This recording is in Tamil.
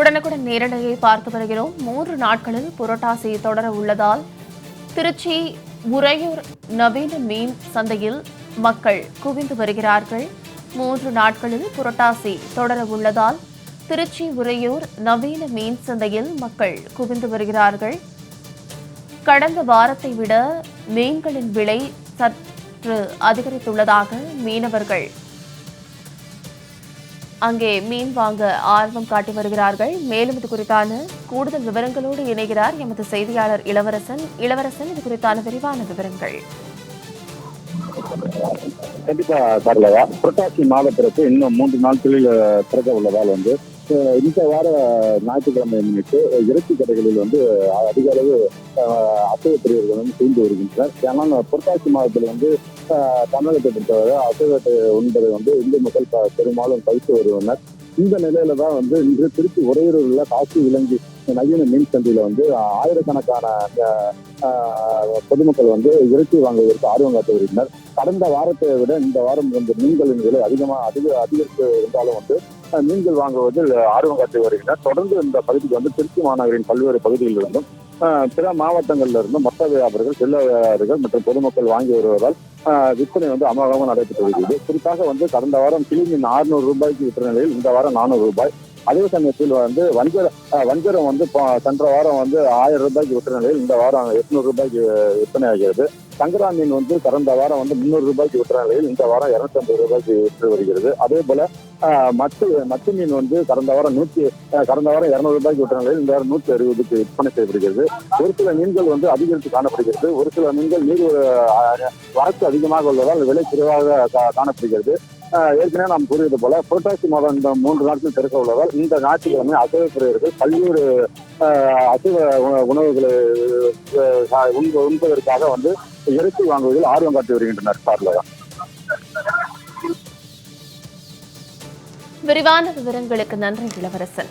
உடனுக்குடன் நேரடியை பார்த்து வருகிறோம். மூன்று நாட்களில் புரட்டாசி தொடர உள்ளதால் திருச்சி உறையூர் நவீன மீன் சந்தையில் மக்கள் குவிந்து வருகிறார்கள். மூன்று நாட்களில் புரட்டாசி தொடர உள்ளதால் திருச்சி உறையூர் நவீன மீன் சந்தையில் மக்கள் குவிந்து வருகிறார்கள். கடந்த வாரத்தை விட மீன்களின் விலை சற்று அதிகரித்துள்ளதாக மீனவர்கள் அங்கே மீன் வாங்க ஆர்வம் காட்டி வருகிறார்கள். மேலும் இது குறித்தான கூடுதல் விவரங்களோடு இணைகிறார் எமது செய்தியாளர் இளவரசன். இளவரசன் இது குறித்தான விரிவான விவரங்கள். கண்டிப்பா தரலவா புரட்டாசி மாதத்திற்கு இன்னும் மூன்று நாட்களில் அஹ், திறக்க உள்ளதால் வந்து இந்த வார ஞாயிற்றுக்கிழமை முன்னிட்டு இறைச்சி கடைகளில் வந்து அதிக அளவு அசைவ பிரியர்கள் வந்து சூழ்ந்து வருகின்றனர். ஏன்னா புரட்டாசி மாதத்தில் வந்து தமிழகத்தை பொறுத்தவரை அசைவத்தை உண்பதை வந்து இந்து மக்கள் ப- பெரும்பாலும் தவிர்த்து வருவனர் இந்த நிலையில தான் வந்து இன்று திருச்சி உறையூரில் காசி விலங்கி நவீன மீன் சந்தையில வந்து ஆயிரக்கணக்கான பொதுமக்கள் வந்து இறைச்சி வாங்குவதற்கு ஆர்வம் காட்டி வருகின்றனர். கடந்த வாரத்தை விட இந்த வாரம் வந்து மீன்களின் விலை அதிகமாக அதிக அதிகரித்து இருந்தாலும் வந்து மீன்கள் வாங்குவதில் ஆர்வம் காட்டி வருகின்றனர். தொடர்ந்து இந்த பகுதிக்கு வந்து திருச்சி மாநகரின் பல்வேறு பகுதிகளிலிருந்தும் பிற மாவட்டங்களில் இருந்தும் மொத்த வியாபாரிகள் செல்ல வியாபாரிகள் மற்றும் பொதுமக்கள் வாங்கி வருவதால் விற்பனை வந்து அமோகமாக நடைபெற்று வருகிறது. குறிப்பாக வந்து கடந்த வாரம் கிளி மீன் ஆறுநூறு ரூபாய்க்கு விற்ற நிலையில் இந்த வாரம் நானூறு ரூபாய் அதே சமயத்தில் வந்து வஞ்சர வஞ்சரம் வந்து சென்ற வாரம் வந்து ஆயிரம் ரூபாய்க்கு விற்ற நிலையில் இந்த வாரம் எட்நூறு ரூபாய்க்கு விற்பனை ஆகிறது. சங்கரா மீன் வந்து கடந்த வாரம் வந்து முந்நூறு ரூபாய்க்கு விற்ற நிலையில் இந்த வாரம் இருநூத்தி ஐம்பது ரூபாய்க்கு விற்று வருகிறது. அதே போல மத்து மத்து மீன் வந்து கடந்த வாரம் நூத்தி கடந்த வாரம் இருநூறு ரூபாய்க்கு விற்ற நிலையில் இந்த வாரம் நூத்தி அறுபதுக்கு விற்பனை செய்யப்படுகிறது. ஒரு சில மீன்கள் வந்து அதிகரித்து காணப்படுகிறது. ஒரு சில மீன்கள் நீர் வரத்து அதிகமாக உள்ளதால் விலை குறைவாக கா- காணப்படுகிறது. ஏற்கனவே நாம் கூறியது போல புரட்டாசி மாதம் இந்த மூன்று நாட்கள் திறக்க உள்ளதால் இந்த ஞாயிற்றுக்கிழமை அசைவ பிரியர்கள் பல்வேறு ஆஹ், அசைவ உணவுகளை உண்ப- உண்பதற்காக வந்து இறைச்சி வாங்குவதில் ஆர்வம் காட்டி வருகின்றனர் பார்லதான் விரிவான விவரங்களுக்கு நன்றி இளவரசன்.